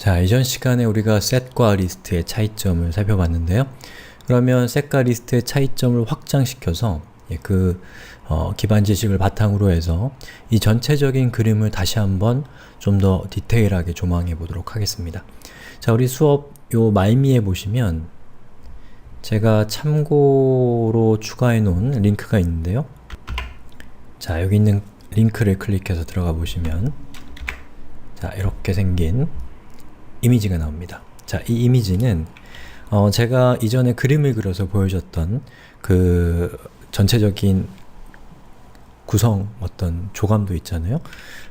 자, 이전 시간에 우리가 set과 리스트의 차이점을 살펴봤는데요. 그러면 set과 리스트의 차이점을 확장시켜서 예, 그 어, 기반 지식을 바탕으로 해서 이 전체적인 그림을 다시 한번 좀 더 디테일하게 조망해 보도록 하겠습니다. 자, 우리 수업 요 말미에 보시면 제가 참고로 추가해 놓은 링크가 있는데요. 자, 여기 있는 링크를 클릭해서 들어가 보시면 자, 이렇게 생긴 이미지가 나옵니다. 자, 이 이미지는 어, 제가 이전에 그림을 그려서 보여줬던 그 전체적인 구성 어떤 조감도 있잖아요.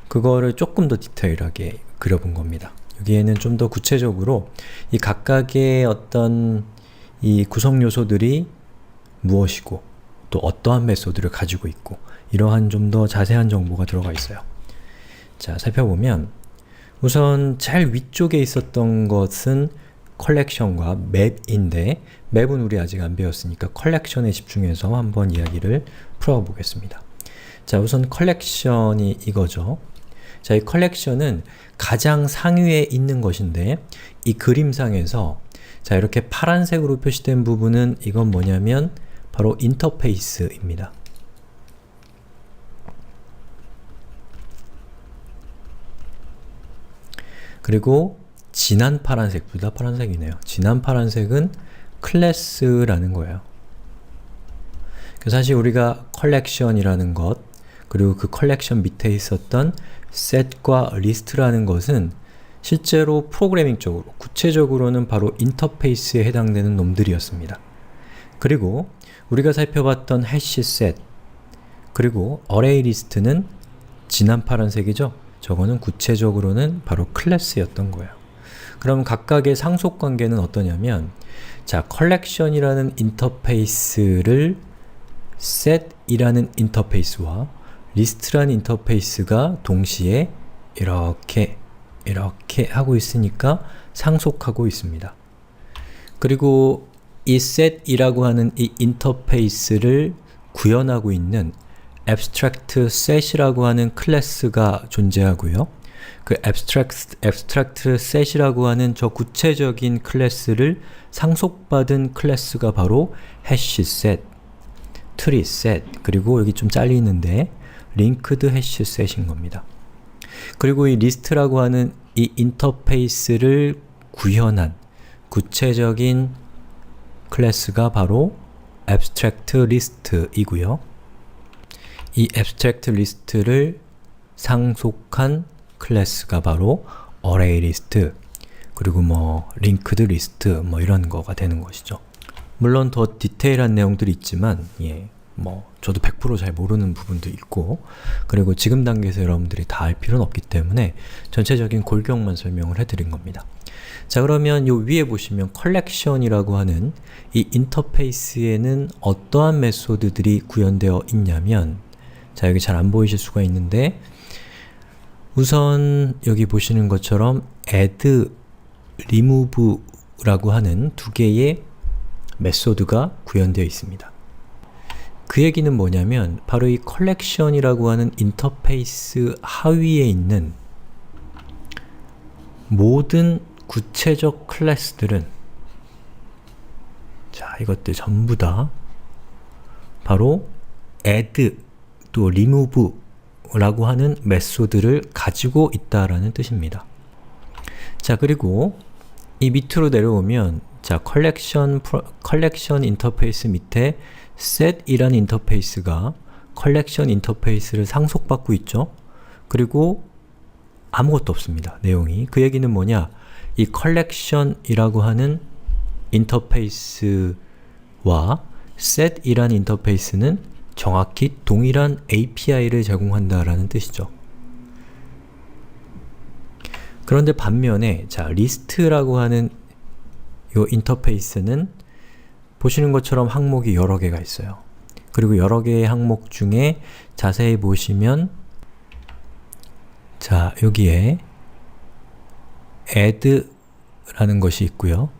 그거를 조금 더 디테일하게 그려본 겁니다. 여기에는 좀 더 구체적으로 이 각각의 어떤 이 구성 요소들이 무엇이고 또 어떠한 메소드를 가지고 있고 이러한 좀 더 자세한 정보가 들어가 있어요. 자, 살펴보면 우선 제일 위쪽에 있었던 것은 컬렉션과 맵인데 맵은 우리 아직 안 배웠으니까 컬렉션에 집중해서 한번 이야기를 풀어보겠습니다. 자, 우선 컬렉션이 이거죠. 자, 이 컬렉션은 가장 상위에 있는 것인데 이 그림상에서 자, 이렇게 파란색으로 표시된 부분은 이건 뭐냐면 바로 인터페이스입니다. 그리고 진한 파란색, 둘 다 파란색이네요. 진한 파란색은 클래스라는 거예요. 사실 우리가 컬렉션이라는 것, 그리고 그 컬렉션 밑에 있었던 set과 list라는 것은 실제로 프로그래밍적으로, 구체적으로는 바로 인터페이스에 해당되는 놈들이었습니다. 그리고 우리가 살펴봤던 hash set, 그리고 array list는 진한 파란색이죠? 저거는 구체적으로는 바로 클래스였던 거예요. 그럼 각각의 상속 관계는 어떠냐면 자, collection이라는 인터페이스를 set이라는 인터페이스와 list라는 인터페이스가 동시에 이렇게 이렇게 하고 있으니까 상속하고 있습니다. 그리고 이 set이라고 하는 이 인터페이스를 구현하고 있는 abstract set이라고 하는 클래스가 존재하고요. 그 abstract, abstract set이라고 하는 저 구체적인 클래스를 상속받은 클래스가 바로 hash set, tree set, 그리고 여기 좀 잘리는데 linked hash set인 겁니다. 그리고 이 리스트라고 하는 이 인터페이스를 구현한 구체적인 클래스가 바로 abstract list이고요. 이 abstract list를 상속한 클래스가 바로 array list 그리고 뭐 linked list 뭐 이런 거가 되는 것이죠. 물론 더 디테일한 내용들이 있지만 예, 뭐 저도 100%잘 모르는 부분도 있고 그리고 지금 단계에서 여러분들이 다 알 필요는 없기 때문에 전체적인 골격만 설명을 해드린 겁니다. 자 그러면 요 위에 보시면 컬렉션이라고 하는 이 인터페이스에는 어떠한 메소드들이 구현되어 있냐면 자 여기 잘 안 보이실 수가 있는데 우선 여기 보시는 것처럼 add, remove라고 하는 두 개의 메소드가 구현되어 있습니다. 그 얘기는 뭐냐면 바로 이 컬렉션이라고 하는 인터페이스 하위에 있는 모든 구체적 클래스들은 자 이것들 전부 다 바로 add 또 remove 라고 하는 메소드를 가지고 있다라는 뜻입니다. 자, 그리고 이 밑으로 내려오면 자, 컬렉션 컬렉션 인터페이스 밑에 set이라는 인터페이스가 컬렉션 인터페이스를 상속받고 있죠. 그리고 아무것도 없습니다. 내용이. 그 얘기는 뭐냐? 이 컬렉션이라고 하는 인터페이스와 set이라는 인터페이스는 정확히 동일한 API를 제공한다라는 뜻이죠. 그런데 반면에 자 리스트라고 하는 이 인터페이스는 보시는 것처럼 항목이 여러 개가 있어요. 그리고 여러 개의 항목 중에 자세히 보시면 자 여기에 add라는 것이 있고요.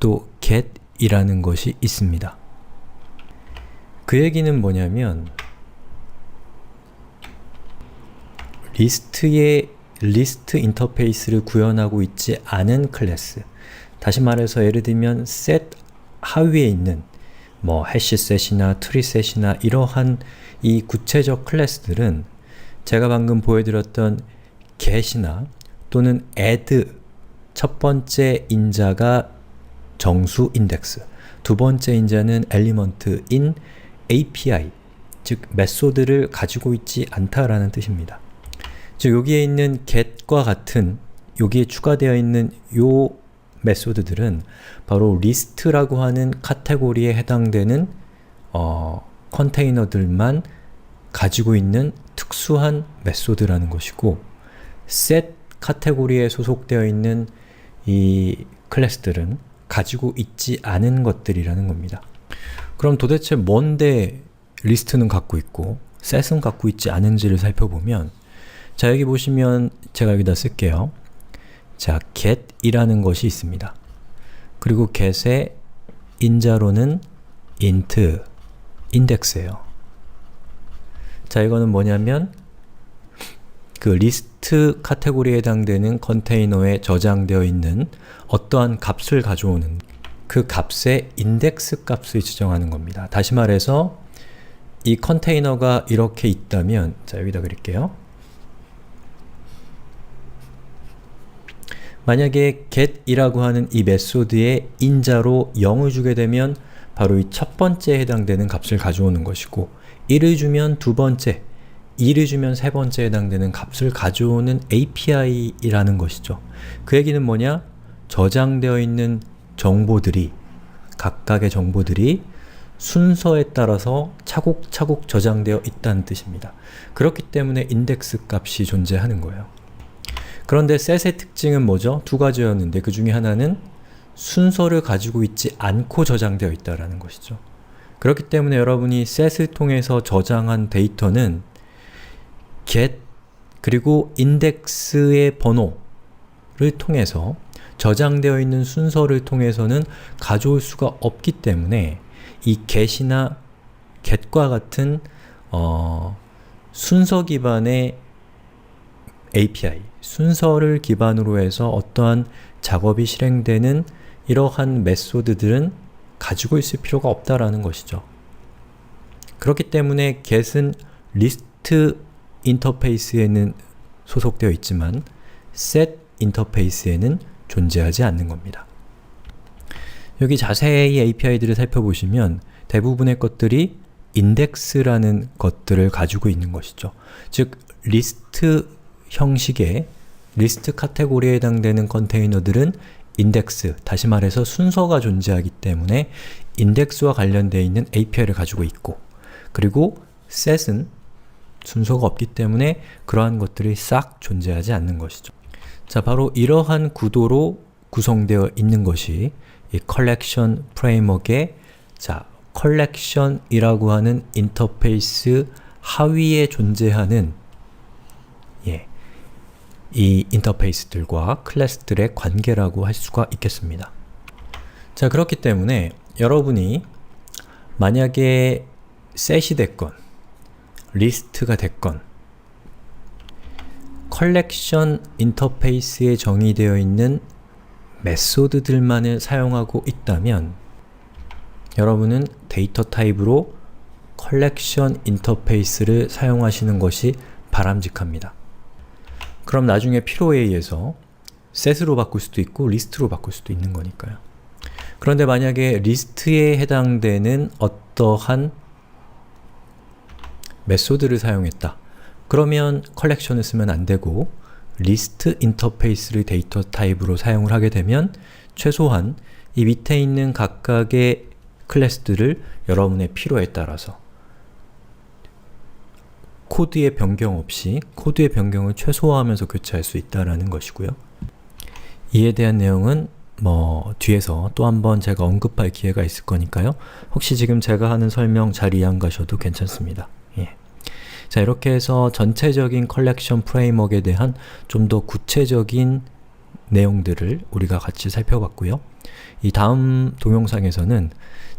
또 get이라는 것이 있습니다. 그 얘기는 뭐냐면 리스트의 리스트 인터페이스를 구현하고 있지 않은 클래스. 다시 말해서 예를 들면 set 하위에 있는 뭐 해시셋이나 트리셋이나 이러한 이 구체적 클래스들은 제가 방금 보여드렸던 get이나 또는 add 첫 번째 인자가 정수 인덱스 두 번째 인자는 엘리먼트인 API 즉 메소드를 가지고 있지 않다라는 뜻입니다. 즉 여기에 있는 get과 같은 여기에 추가되어 있는 요 메소드들은 바로 리스트라고 하는 카테고리에 해당되는 어, 컨테이너들만 가지고 있는 특수한 메소드라는 것이고 set 카테고리에 소속되어 있는 이 클래스들은 가지고 있지 않은 것들이라는 겁니다. 그럼 도대체 뭔데 리스트는 갖고 있고 set은 갖고 있지 않은지를 살펴보면 자 여기 보시면 제가 여기다 쓸게요. 자 get이라는 것이 있습니다. 그리고 get의 인자로는 int, 인덱스예요. 자 이거는 뭐냐면 그 리스트 카테고리에 해당되는 컨테이너에 저장되어 있는 어떠한 값을 가져오는 그 값의 인덱스 값을 지정하는 겁니다. 다시 말해서 이 컨테이너가 이렇게 있다면 자 여기다 그릴게요. 만약에 get이라고 하는 이 메소드의 인자로 0을 주게 되면 바로 이 첫 번째에 해당되는 값을 가져오는 것이고 1을 주면 두 번째, 2를 주면 세 번째에 해당되는 값을 가져오는 API이라는 것이죠. 그 얘기는 뭐냐? 저장되어 있는 정보들이 각각의 정보들이 순서에 따라서 차곡차곡 저장되어 있다는 뜻입니다. 그렇기 때문에 인덱스 값이 존재하는 거예요. 그런데 set의 특징은 뭐죠? 두 가지였는데 그 중에 하나는 순서를 가지고 있지 않고 저장되어 있다는 것이죠. 그렇기 때문에 여러분이 set을 통해서 저장한 데이터는 get 그리고 index의 번호를 통해서 저장되어 있는 순서를 통해서는 가져올 수가 없기 때문에 이 get이나 get과 같은 어, 순서 기반의 API, 순서를 기반으로 해서 어떠한 작업이 실행되는 이러한 메소드들은 가지고 있을 필요가 없다라는 것이죠. 그렇기 때문에 get은 리스트 인터페이스에는 소속되어 있지만 set 인터페이스에는 존재하지 않는 겁니다. 여기 자세히 API들을 살펴보시면 대부분의 것들이 인덱스라는 것들을 가지고 있는 것이죠. 즉, 리스트 형식의 리스트 카테고리에 해당되는 컨테이너들은 인덱스, 다시 말해서 순서가 존재하기 때문에 인덱스와 관련되어 있는 API를 가지고 있고 그리고 set은 순서가 없기 때문에 그러한 것들이 싹 존재하지 않는 것이죠. 자, 바로 이러한 구도로 구성되어 있는 것이 이 컬렉션 프레임워크의 자, 컬렉션이라고 하는 인터페이스 하위에 존재하는 예, 이 인터페이스들과 클래스들의 관계라고 할 수가 있겠습니다. 자, 그렇기 때문에 여러분이 만약에 셋이 됐건 리스트가 됐건 컬렉션 인터페이스에 정의되어 있는 메소드들만을 사용하고 있다면 여러분은 데이터 타입으로 컬렉션 인터페이스를 사용하시는 것이 바람직합니다. 그럼 나중에 필요에 의해서 set으로 바꿀 수도 있고 리스트로 바꿀 수도 있는 거니까요. 그런데 만약에 리스트에 해당되는 어떠한 메소드를 사용했다. 그러면 컬렉션을 쓰면 안 되고 리스트 인터페이스를 데이터 타입으로 사용을 하게 되면 최소한 이 밑에 있는 각각의 클래스들을 여러분의 필요에 따라서 코드의 변경 없이 코드의 변경을 최소화하면서 교체할 수 있다는 것이고요. 이에 대한 내용은 뭐 뒤에서 또 한번 제가 언급할 기회가 있을 거니까요. 혹시 지금 제가 하는 설명 잘 이해 안 가셔도 괜찮습니다. 예. 자 이렇게 해서 전체적인 컬렉션 프레임워크에 대한 좀 더 구체적인 내용들을 우리가 같이 살펴봤고요. 이 다음 동영상에서는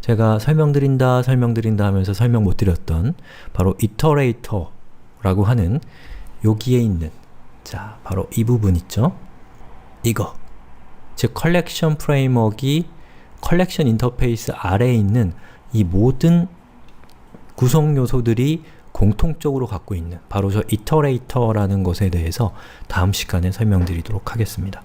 제가 설명드린다 설명드린다 하면서 설명 못 드렸던 바로 이터레이터라고 하는 여기에 있는 자, 바로 이 부분 있죠? 이거. 즉, 컬렉션 프레임워크이 컬렉션 인터페이스 아래에 있는 이 모든 구성 요소들이 공통적으로 갖고 있는 바로 저 이터레이터라는 것에 대해서 다음 시간에 설명드리도록 하겠습니다.